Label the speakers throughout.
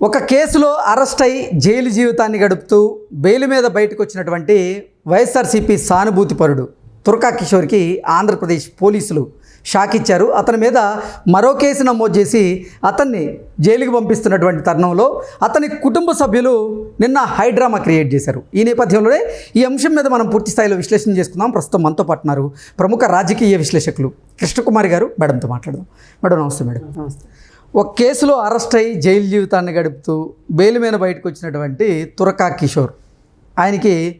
Speaker 1: ఒక కేసులో అరెస్ట్ అయి జైలు జీవితాన్ని గడుపుతూ బెయిల్ మీద బయటకు వచ్చినటువంటి వైఎస్ఆర్సీపీ సానుభూతిపరుడు తుర్కా కిషోర్కి ఆంధ్రప్రదేశ్ పోలీసులు షాక్ ఇచ్చారు అతని మీద మరో కేసు నమోదు చేసి అతన్ని జైలుకి పంపిస్తున్నటువంటి తరుణంలో అతని కుటుంబ సభ్యులు నిన్న హైడ్రామా క్రియేట్ చేశారు. ఈ నేపథ్యంలోనే ఈ అంశం మీద మనం పూర్తి స్థాయిలో విశ్లేషణ చేసుకుందాం. ప్రస్తుతం మనతో పాటు ప్రముఖ రాజకీయ విశ్లేషకులు కృష్ణకుమారి గారు. మేడంతో మాట్లాడదాం. మేడం నమస్తే మేడం.
Speaker 2: నమస్తే.
Speaker 1: ఒక కేసులో అరెస్ట్ అయ్యి జైలు జీవితాన్ని గడుపుతూ బెయిల్ మీద బయటకు వచ్చినటువంటి తురకా కిషోర్. ఆయనకి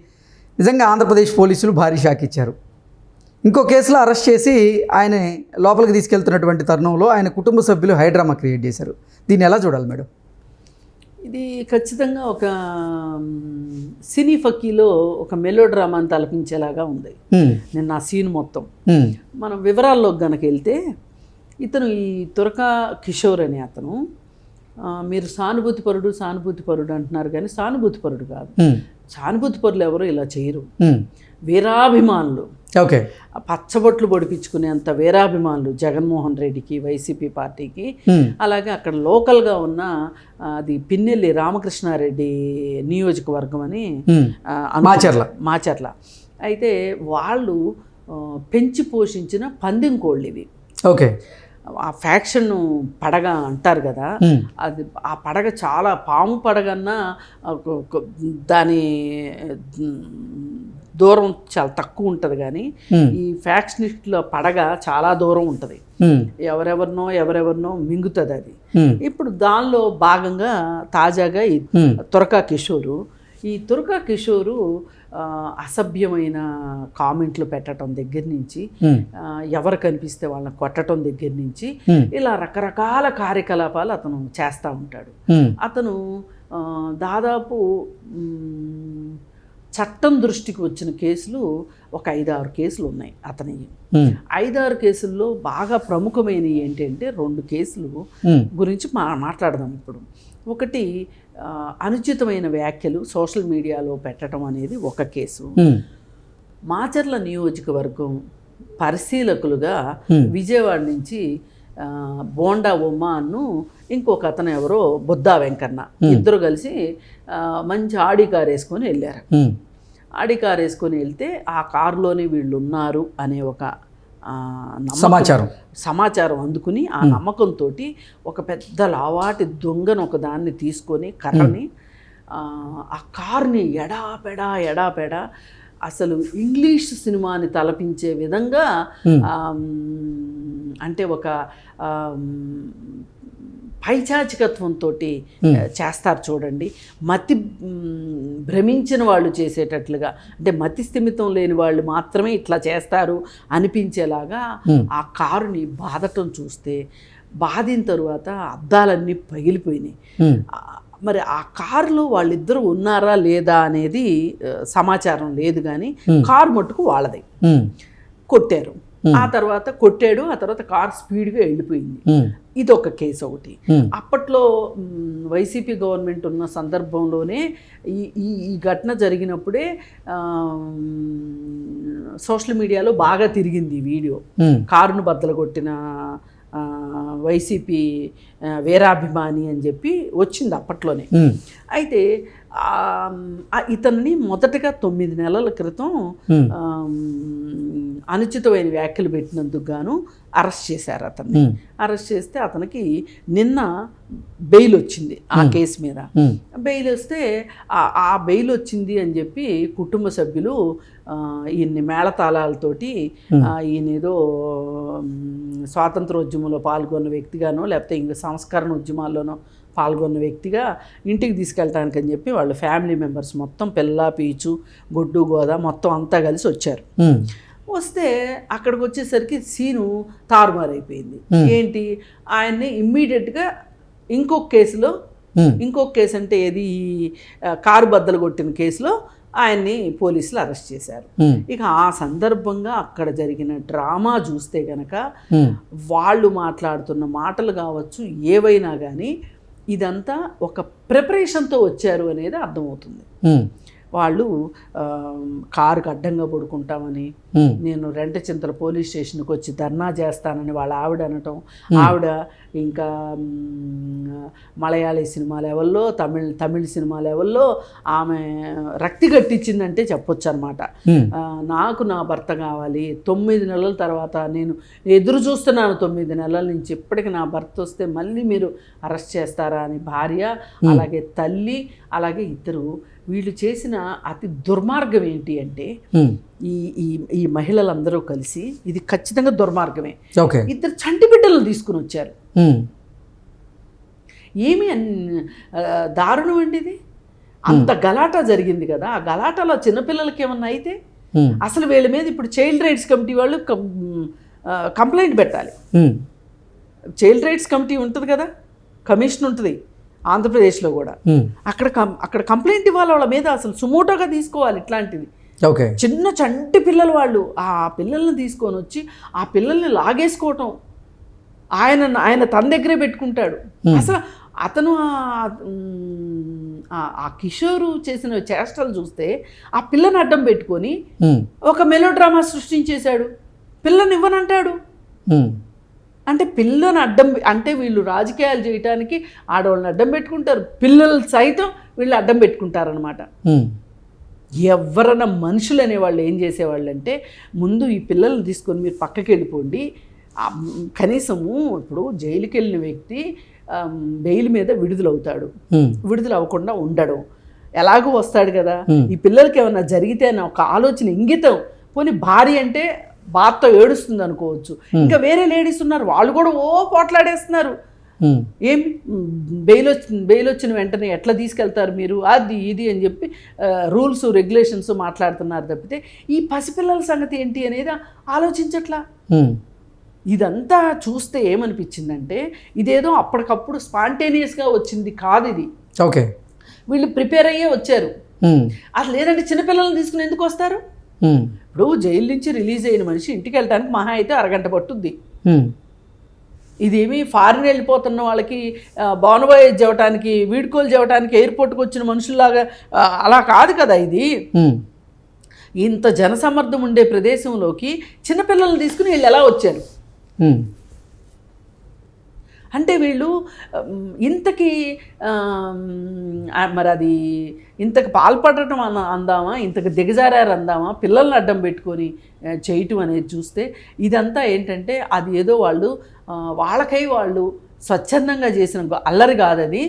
Speaker 1: నిజంగా ఆంధ్రప్రదేశ్ పోలీసులు భారీ షాక్ ఇచ్చారు. ఇంకో కేసులో అరెస్ట్ చేసి ఆయన లోపలికి తీసుకెళ్తున్నటువంటి తరుణంలో ఆయన కుటుంబ సభ్యులు హైడ్రామా క్రియేట్ చేశారు. దీన్ని ఎలా చూడాలి మేడం?
Speaker 2: ఇది ఖచ్చితంగా ఒక సినీ ఫకీలో ఒక మెలో డ్రామాని తలపించేలాగా ఉంది. నిన్న ఆ సీన్ మొత్తం. మనం వివరాల్లోకి గనక వెళ్తే ఇతను ఈ తురక కిషోర్ అనే అతను మీరు సానుభూతిపరుడు సానుభూతిపరుడు అంటున్నారు కానీ సానుభూతిపరుడు కాదు
Speaker 1: హ్మ్.
Speaker 2: సానుభూతిపరులు ఎవరు ఇలా చేయరు. వీరాభిమానులు
Speaker 1: ఓకే
Speaker 2: పచ్చబొట్లు పొడిపించుకునేంత వీరాభిమానులు జగన్మోహన్ రెడ్డికి వైసీపీ పార్టీకి. అలాగే అక్కడ లోకల్గా ఉన్న అది పిన్నెల్లి రామకృష్ణారెడ్డి నియోజకవర్గం అని.
Speaker 1: మాచర్ల.
Speaker 2: మాచర్ల అయితే వాళ్ళు పెంచి పోషించిన పందెం కోళ్ళు ఇవి
Speaker 1: ఓకే
Speaker 2: ఆ ఫ్యాక్షన్ పడగ అంటారు కదా. అది ఆ పడగ చాలా పాము పడగన్నా దాని దూరం చాలా తక్కువ ఉంటుంది కానీ. ఈ ఫ్యాక్షనిస్టుల పడగ చాలా దూరం ఉంటుంది. ఎవరెవరినో ఎవరెవరినో మింగుతుంది అది. ఇప్పుడు దానిలో భాగంగా తాజాగా ఈ. తురకా కిషోరు ఈ తురకా కిషోరు అసభ్యమైన కామెంట్లు పెట్టడం దగ్గర నుంచి ఎవరు కనిపిస్తే వాళ్ళని కొట్టడం దగ్గర నుంచి. ఇలా రకరకాల కార్యకలాపాలు అతను చేస్తూ ఉంటాడు. అతను దాదాపు చట్టం దృష్టికి వచ్చిన కేసులు ఒక ఐదారు కేసులు ఉన్నాయి అతని. ఐదారు కేసుల్లో బాగా ప్రముఖమైనవి ఏంటంటే రెండు కేసులు. గురించి మా మాట్లాడదాం ఇప్పుడు ఒకటి అనుచితమైన వ్యాఖ్యలు సోషల్ మీడియాలో పెట్టడం అనేది ఒక కేసు. మాచర్ల నియోజకవర్గం పరిశీలకులుగా. విజయవాడ నుంచి బోండా ఉమ్మాను ఇంకొక అతను ఎవరో బుద్దా వెంకన్న ఇద్దరు కలిసి మంచి ఆడి కార్ వేసుకొని వెళ్ళారు. ఆడి కార్ వేసుకొని వెళ్తే ఆ కారులోనే వీళ్ళు ఉన్నారు అనే ఒక
Speaker 1: సమాచారం.
Speaker 2: సమాచారం అందుకుని ఆ నమ్మకంతో ఒక పెద్ద లావాటి దొంగను ఒక దాన్ని తీసుకొని కర్రని ఆ, కార్ని ఎడాపెడా ఎడాపెడా అసలు ఇంగ్లీష్ సినిమాని తలపించే విధంగా అంటే ఒక పైచాచికత్వంతో చేస్తారు చూడండి. మతి భ్రమించిన వాళ్ళు చేసేటట్లుగా అంటే మతి స్థిమితం లేని వాళ్ళు మాత్రమే ఇట్లా చేస్తారు అనిపించేలాగా. ఆ కారుని బాధటం చూస్తే బాధిన తరువాత అద్దాలన్నీ పగిలిపోయినాయి. మరి ఆ కారులో వాళ్ళిద్దరూ ఉన్నారా లేదా అనేది సమాచారం లేదు కానీ కారు మట్టుకు వాళ్ళది. కొట్టారు. ఆ తర్వాత కొట్టాడు ఆ తర్వాత కార్ స్పీడ్గా వెళ్ళిపోయింది.
Speaker 1: ఇది
Speaker 2: ఒక కేసు ఒకటి. అప్పట్లో వైసీపీ గవర్నమెంట్ ఉన్న సందర్భంలోనే ఈ ఈ ఘటన జరిగినప్పుడే సోషల్ మీడియాలో బాగా తిరిగింది ఈ వీడియో. కారును బద్దలు కొట్టిన ఆ, వైసీపీ వీరాభిమాని అని చెప్పి వచ్చింది అప్పట్లోనే. అయితే ఇతన్ని మొదటగా తొమ్మిది నెలల క్రితం అనుచితమైన వ్యాఖ్యలు పెట్టినందుకు గాను అరెస్ట్ చేశారు అతన్ని. అరెస్ట్ చేస్తే అతనికి నిన్న బెయిల్ వచ్చింది ఆ కేసు మీద. బెయిల్ వస్తే ఆ- బెయిల్ వచ్చింది అని చెప్పి కుటుంబ సభ్యులు ఈయన్ని మేళతాళాలతోటి ఆ, ఈయన ఏదో మ్, స్వాతంత్రోద్యమంలో పాల్గొన్న వ్యక్తిగానో లేకపోతే ఇంక సంస్కరణ ఉద్యమాల్లోనో పాల్గొన్న వ్యక్తిగా ఇంటికి తీసుకెళ్ళటానికి అని చెప్పి వాళ్ళ ఫ్యామిలీ మెంబర్స్ మొత్తం పిల్ల పీచు గొడ్డు గోద మొత్తం అంతా కలిసి వచ్చారు. వస్తే అక్కడికి వచ్చేసరికి సీను తారుమారైపోయింది ఏంటి ఆయన్ని ఇమ్మీడియట్గా ఇంకొక కేసులో. ఇంకొక కేసు అంటే ఏది కారు బద్దలు కొట్టిన కేసులో ఆయన్ని పోలీసులు అరెస్ట్ చేశారు. ఇక ఆ సందర్భంగా అక్కడ జరిగిన డ్రామా చూస్తే గనక. వాళ్ళు మాట్లాడుతున్న మాటలు కావచ్చు ఏవైనా కానీ ఇదంతా ఒక ప్రిపరేషన్తో వచ్చారు అనేది అర్థమవుతుంది. వాళ్ళు కారుకు అడ్డంగా పడుకుంటామని నేను రెంట చింతల పోలీస్ స్టేషన్కి వచ్చి ధర్నా చేస్తానని వాళ్ళ ఆవిడ అనటం. ఆవిడ ఇంకా మలయాళీ సినిమా లెవెల్లో తమిళ్ తమిళ సినిమా లెవెల్లో ఆమె రక్తి గట్టించిందంటే చెప్పొచ్చు అనమాట నాకు నా భర్త కావాలి. తొమ్మిది నెలల తర్వాత నేను ఎదురు చూస్తున్నాను తొమ్మిది నెలల నుంచి. ఇప్పటికి నా భర్త వస్తే మళ్ళీ మీరు అరెస్ట్ చేస్తారా అని భార్య అలాగే తల్లి అలాగే ఇద్దరు వీళ్ళు చేసిన అతి దుర్మార్గం ఏంటి అంటే ఈ ఈ ఈ మహిళలందరూ కలిసి ఇది ఖచ్చితంగా దుర్మార్గమే. ఇద్దరు చంటి బిడ్డలను తీసుకుని వచ్చారు. ఏమి దారుణం అండి ఇది? అంత గలాటా జరిగింది కదా. ఆ గలాటాలో చిన్నపిల్లలకి ఏమన్నా అయితే అసలు వీళ్ళ మీద ఇప్పుడు చైల్డ్ రైట్స్ కమిటీ వాళ్ళు కంప్లైంట్ పెట్టాలి. చైల్డ్ రైట్స్ కమిటీ ఉంటుంది కదా? కమిషన్ ఉంటుంది. ఆంధ్రప్రదేశ్లో కూడా. అక్కడ అక్కడ కంప్లైంట్ ఇవ్వాలి వాళ్ళ మీద అసలు సుమోటోగా తీసుకోవాలి ఇట్లాంటివి.
Speaker 1: ఓకే.
Speaker 2: చిన్న చంటి పిల్లలు వాళ్ళు ఆ పిల్లల్ని తీసుకొని వచ్చి ఆ పిల్లల్ని లాగేసుకోవటం. ఆయన ఆయన తన దగ్గరే పెట్టుకుంటాడు. అసలు అతను ఆ- కిషోరు చేసిన చేష్టలు చూస్తే ఆ పిల్లని అడ్డం పెట్టుకొని ఒక మెలో డ్రామా సృష్టించేశాడు. పిల్లని ఇవ్వనంటాడు. అంటే పిల్లని అడ్డం అంటే వీళ్ళు రాజకీయాలు చేయటానికి ఆడవాళ్ళని అడ్డం పెట్టుకుంటారు. పిల్లలు సైతం వీళ్ళు అడ్డం పెట్టుకుంటారనమాట ఎవరన్నా మనుషులు అనేవాళ్ళు ఏం చేసేవాళ్ళు అంటే ముందు ఈ పిల్లల్ని తీసుకొని మీరు పక్కకి వెళ్ళిపోండి. కనీసము ఇప్పుడు జైలుకి వెళ్ళిన వ్యక్తి బెయిల్ మీద విడుదలవుతాడు. విడుదల అవ్వకుండా ఉండడు. ఎలాగో వస్తాడు కదా. ఈ పిల్లలకి ఏమన్నా జరిగితే అన్న ఒక ఆలోచన ఇంగితం. పోనీ భార్య అంటే బాధతో ఏడుస్తుంది అనుకోవచ్చు. ఇంకా వేరే లేడీస్ ఉన్నారు వాళ్ళు కూడా ఓ పోట్లాడేస్తున్నారు. ఏం బెయిల్ వచ్చి బెయిల్ వచ్చిన వెంటనే ఎట్లా తీసుకెళ్తారు మీరు? అది ఇది అని చెప్పి రూల్స్ రెగ్యులేషన్స్ మాట్లాడుతున్నారు తప్పితే ఈ పసిపిల్లల సంగతి ఏంటి అనేది ఆలోచించట్లా? ఇదంతా చూస్తే ఏమనిపించిందంటే ఇదేదో అప్పటికప్పుడు స్పాంటేనియస్గా వచ్చింది కాదు ఇది.
Speaker 1: ఓకే.
Speaker 2: వీళ్ళు ప్రిపేర్ అయ్యే వచ్చారు. అసలు లేదంటే చిన్నపిల్లల్ని తీసుకుని ఎందుకు వస్తారు? ఇప్పుడు జైలు నుంచి రిలీజ్ అయిన మనిషి ఇంటికి వెళ్ళడానికి మహా అయితే అరగంట పట్టుద్ది. ఇదేమి ఫారిన్ వెళ్ళిపోతున్న వాళ్ళకి బానుబాయేజ్ చెవటానికి వీడ్కోలు చెవటానికి ఎయిర్పోర్ట్కి వచ్చిన మనుషుల్లాగా అలా కాదు కదా ఇది. ఇంత జనసమ్మర్దం ఉండే ప్రదేశంలోకి చిన్నపిల్లల్ని తీసుకుని వీళ్ళు ఎలా వచ్చారు? అంటే వీళ్ళు ఇంతకి మరి అది ఇంతకు పాల్పడటం అన్న అందామా? ఇంతకు దిగజారారు అందామా? పిల్లల్ని అడ్డం పెట్టుకొని చేయటం అనేది చూస్తే ఇదంతా ఏంటంటే అది ఏదో వాళ్ళు వాళ్ళకై వాళ్ళు స్వచ్ఛందంగా చేసిన అల్లరి కాదది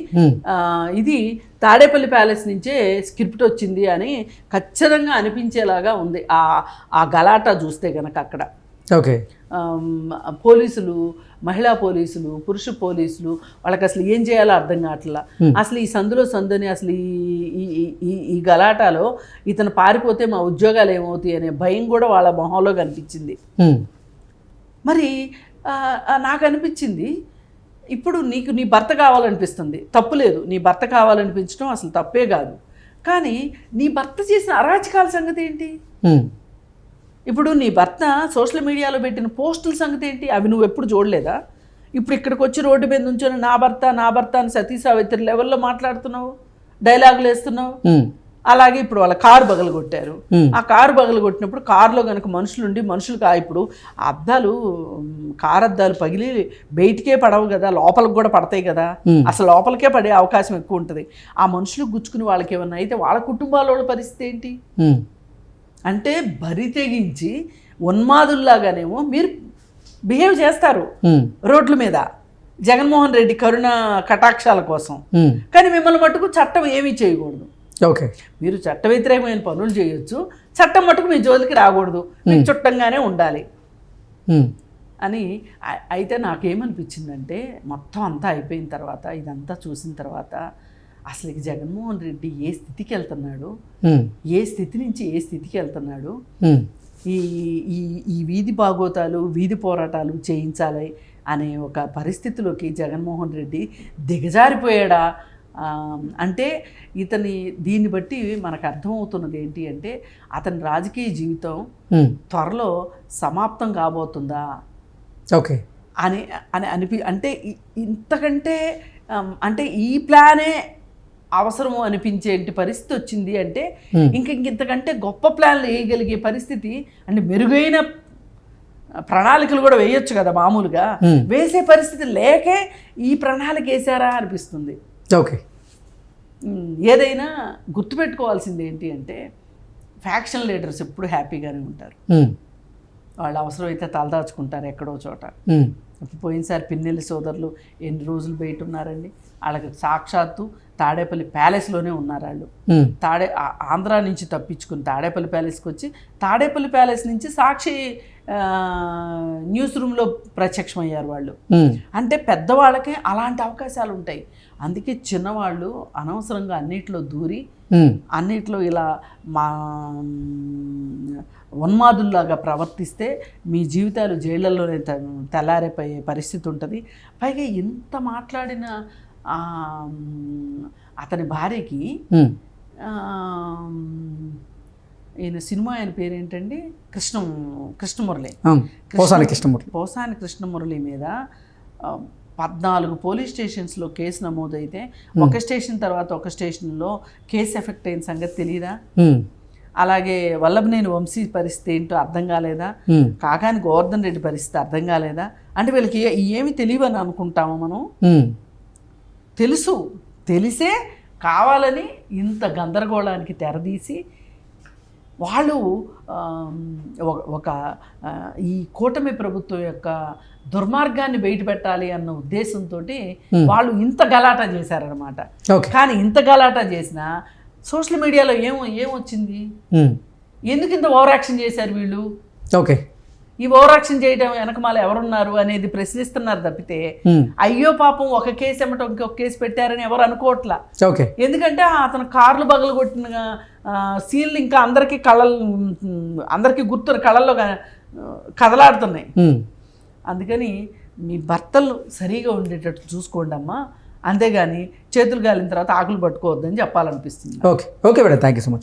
Speaker 2: ఇది తాడేపల్లి ప్యాలెస్ నుంచే స్క్రిప్ట్ వచ్చింది అని ఖచ్చితంగా అనిపించేలాగా ఉంది. ఆ ఆ గలాటా చూస్తే కనుక అక్కడ.
Speaker 1: ఓకే.
Speaker 2: పోలీసులు మహిళా పోలీసులు పురుష పోలీసులు వాళ్ళకి అసలు ఏం చేయాలో అర్థం కావట్లా. అసలు ఈ సందులో సందుని అసలు ఈ ఈ- గలాటాలో ఇతను పారిపోతే మా ఉద్యోగాలు ఏమవుతాయి అనే భయం కూడా వాళ్ళ మొహంలో కనిపించింది. మరి నాకు అనిపించింది ఇప్పుడు నీకు నీ భర్త కావాలనిపిస్తుంది. తప్పు లేదు. నీ భర్త కావాలనిపించడం అసలు తప్పే కాదు. కానీ నీ భర్త చేసిన అరాచకాల సంగతి ఏంటి? ఇప్పుడు నీ భర్త సోషల్ మీడియాలో పెట్టిన పోస్టుల సంగతి ఏంటి? అవి నువ్వు ఎప్పుడు చూడలేదా? ఇప్పుడు ఇక్కడికి వచ్చి రోడ్డు మీద నుంచొని నా భర్త నా భర్త అని సతీ సావిత్రి లెవెల్లో మాట్లాడుతున్నావు? డైలాగులు వేస్తున్నావు? అలాగే ఇప్పుడు వాళ్ళ కారు బగలు కొట్టారు. ఆ కారు బగలు కొట్టినప్పుడు కారులో కనుక మనుషులు ఉండి మనుషులు కా ఇప్పుడు అద్దాలు కారు అద్దాలు పగిలి బయటికే పడవు కదా లోపలికి కూడా పడతాయి కదా. అసలు లోపలికే పడే అవకాశం ఎక్కువ ఉంటుంది. ఆ మనుషులు గుచ్చుకుని వాళ్ళకి ఏమన్నా అయితే వాళ్ళ కుటుంబాల వాళ్ళ పరిస్థితి ఏంటి? అంటే బరి తెగించి ఉన్మాదుల్లాగానేమో మీరు బిహేవ్ చేస్తారు రోడ్ల మీద. జగన్మోహన్ రెడ్డి కరుణ కటాక్షాల కోసం. కానీ మిమ్మల్ని మటుకు చట్టం ఏమీ చేయకూడదు.
Speaker 1: ఓకే.
Speaker 2: మీరు చట్ట వ్యతిరేకమైన పనులు చేయొచ్చు. చట్టం మటుకు మీ జోలికి రాకూడదు. మీకు చుట్టంగానే ఉండాలి. అని అయితే నాకేమనిపించిందంటే మొత్తం అంతా అయిపోయిన తర్వాత ఇదంతా చూసిన తర్వాత అసలు జగన్మోహన్ రెడ్డి ఏ స్థితికి వెళ్తున్నాడు? ఏ స్థితి నుంచి ఏ స్థితికి వెళ్తున్నాడు? ఈ ఈ ఈ వీధి బాగోతాలు వీధి పోరాటాలు చేయించాలి అనే ఒక పరిస్థితిలోకి జగన్మోహన్ రెడ్డి దిగజారిపోయాడా? అంటే ఇతని దీన్ని బట్టి మనకు అర్థమవుతున్నది ఏంటి అంటే అతని రాజకీయ జీవితం త్వరలో సమాప్తం కాబోతుందా?
Speaker 1: ఓకే.
Speaker 2: అని అని అనిపి అంటే ఇంతకంటే అంటే ఈ ప్లానే అవసరము అనిపించేటి పరిస్థితి వచ్చింది అంటే. ఇంక ఇంక ఇంతకంటే గొప్ప ప్లాన్లు వేయగలిగే పరిస్థితి అంటే మెరుగైన ప్రణాళికలు కూడా వేయొచ్చు కదా మామూలుగా. వేసే పరిస్థితి లేకే ఈ ప్రణాళిక వేసారా అనిపిస్తుంది.
Speaker 1: ఓకే.
Speaker 2: ఏదైనా గుర్తుపెట్టుకోవాల్సింది ఏంటి అంటే ఫ్యాక్షన్ లీడర్స్ ఎప్పుడు హ్యాపీగానే ఉంటారు. వాళ్ళు అవసరమైతే తలదాచుకుంటారు ఎక్కడో చోట. పోయినసారి పిన్నెల్లి సోదరులు ఎన్ని రోజులు బయట ఉన్నారండి? వాళ్ళకి సాక్షాత్తు తాడేపల్లి ప్యాలెస్లోనే ఉన్నారు వాళ్ళు. తాడే ఆంధ్రా నుంచి తప్పించుకుని తాడేపల్లి ప్యాలెస్కి వచ్చి తాడేపల్లి ప్యాలెస్ నుంచి సాక్షి న్యూస్ రూమ్లో ప్రత్యక్షమయ్యారు వాళ్ళు. అంటే పెద్దవాళ్ళకే అలాంటి అవకాశాలు ఉంటాయి. అందుకే చిన్నవాళ్ళు అనవసరంగా అన్నిట్లో దూరి అన్నిట్లో ఇలా మా ఉన్మాదుల్లాగా ప్రవర్తిస్తే మీ జీవితాలు జైళ్ళల్లోనే త- తెల్లారిపోయే పరిస్థితి ఉంటుంది. పైగా ఎంత మాట్లాడిన అతని భార్యకి ఈయన సినిమా ఆయన పేరేంటండి? కృష్ణ కృష్ణమురళి.
Speaker 1: పోసాని కృష్ణమూర్తి
Speaker 2: పోసాని కృష్ణమురళి మీద పద్నాలుగు పోలీస్ స్టేషన్స్లో కేసు నమోదైతే ఒక స్టేషన్ తర్వాత ఒక స్టేషన్లో కేసు ఎఫెక్ట్ అయిన సంగతి తెలియదా అలాగే వల్లభనేని వంశీ పరిస్థితి ఏంటో అర్థం కాలేదా? కాకాని గోవర్ధన్ రెడ్డి పరిస్థితి అర్థం కాలేదా? అంటే వీళ్ళకి ఏమి తెలియవని అనుకుంటాము మనం? తెలుసు. తెలిసే కావాలని ఇంత గందరగోళానికి తెరదీసి వాళ్ళు ఒక- ఈ కూటమి ప్రభుత్వం యొక్క దుర్మార్గాన్ని బయటపెట్టాలి అన్న ఉద్దేశంతో వాళ్ళు ఇంత గలాటా చేశారనమాట
Speaker 1: ఓకే.
Speaker 2: కానీ ఇంత గలాటా చేసినా సోషల్ మీడియాలో ఏం ఏమొచ్చింది? ఎందుకు ఇంత ఓవర్ యాక్షన్ చేశారు వీళ్ళు?
Speaker 1: ఓకే.
Speaker 2: ఈ ఓవర్ యాక్షన్ చేయడం వెనకమాల ఎవరున్నారు అనేది ప్రశ్నిస్తున్నారు తప్పితే అయ్యో పాపం ఒక కేసు ఎమ్మటం ఇంకొక కేసు పెట్టారని ఎవరు అనుకోవట్లా.
Speaker 1: ఓకే.
Speaker 2: ఎందుకంటే అతను కార్లు బగలు కొట్టిన సీన్లు ఇంకా అందరికీ కళలు అందరికీ గుర్తు కళల్లో కదలాడుతున్నాయి. అందుకని మీ భర్తలు సరిగా ఉండేటట్టు చూసుకోండి అమ్మా. అంతేగాని చేతులు గాలిన తర్వాత ఆకులు పట్టుకోవద్దని చెప్పాలనిపిస్తుంది.
Speaker 1: Okay. Okay madam. Thank you so much.